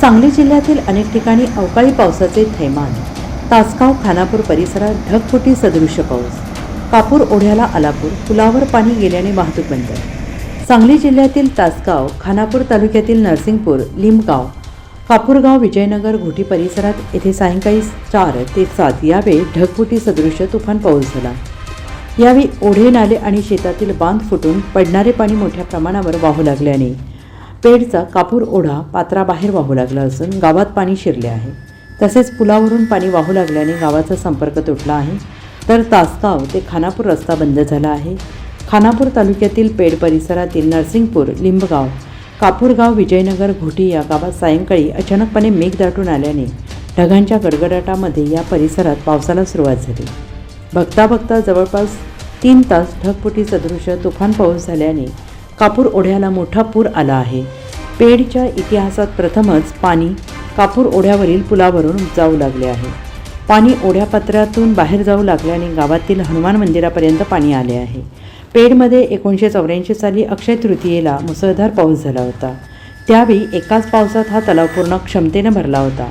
सांगली जिल्ह्यातील अनेक ठिकाणी अवकाळी पावसाचे थैमान. तासगाव खानापूर परिसरात ढगफुटी सदृश्य पाऊस. कापूर ओढ्याला आलापूर पुलावर पाणी गेल्याने वाहतूक बंद. सांगली जिल्ह्यातील तासगाव खानापूर तालुक्यातील नरसिंगपूर लिमगाव कापूरगाव विजयनगर घोटी परिसरात येथे सायंकाळी चार ते सात यावेळी ढगफुटी सदृश्य तुफान पाऊस झाला. यावेळी ओढे नाले आणि शेतातील बांध फुटून पडणारे पाणी मोठ्या प्रमाणावर वाहू लागल्याने पेडचा कापूर ओढा पात्राबाहेर वाहू लागला असून गावात पाणी शिरले आहे. तसेच पुलावरून पाणी वाहू लागल्याने गावाचा संपर्क तुटला आहे. तर तासगाव ते खानापूर रस्ता बंद झाला आहे. खानापूर तालुक्यातील पेड परिसरातील नरसिंगपूर लिंबगाव कापूरगाव विजयनगर घोटी या गावात सायंकाळी अचानकपणे मेघ दाटून आल्याने ढगांच्या गडगडाटामध्ये या परिसरात पावसाला सुरुवात झाली. बघता बघता जवळपास तीन तास ढगफुटी सदृश तुफान पाऊस झाल्याने कापूर ओढ्याला मोठा पूर आला आहे. पेडच्या इतिहासात प्रथमच पाणी कापूर ओढ्यावरील पुलावरून जाऊ लागले आहे. पाणी ओढ्यापात्रातून बाहेर जाऊ लागल्याने गावातील हनुमान मंदिरापर्यंत पाणी आले आहे. पेडमध्ये एकोणीसशे चौऱ्याऐंशी साली अक्षय तृतीयेला मुसळधार पाऊस झाला होता. त्यावेळी एकाच पावसात हा तलाव पूर्ण क्षमतेनं भरला होता.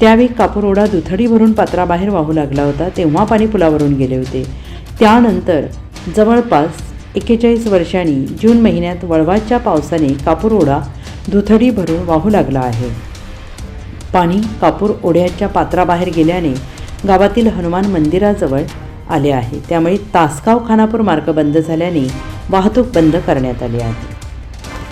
त्यावेळी कापूर ओढा दुथडी भरून पात्राबाहेर वाहू लागला होता तेव्हा पाणी पुलावरून गेले होते. त्यानंतर जवळपास एक्केचाळीस वर्षांनी जून महिन्यात वळवाच्या पावसाने कापूर ओढा दुथडी भरून वाहू लागला आहे. पाणी कापूर ओढ्याच्या पात्राबाहेर गेल्याने गावातील हनुमान मंदिराजवळ आले आहे. त्यामुळे तासगाव खानापूर मार्ग बंद झाल्याने वाहतूक बंद करण्यात आली आहे.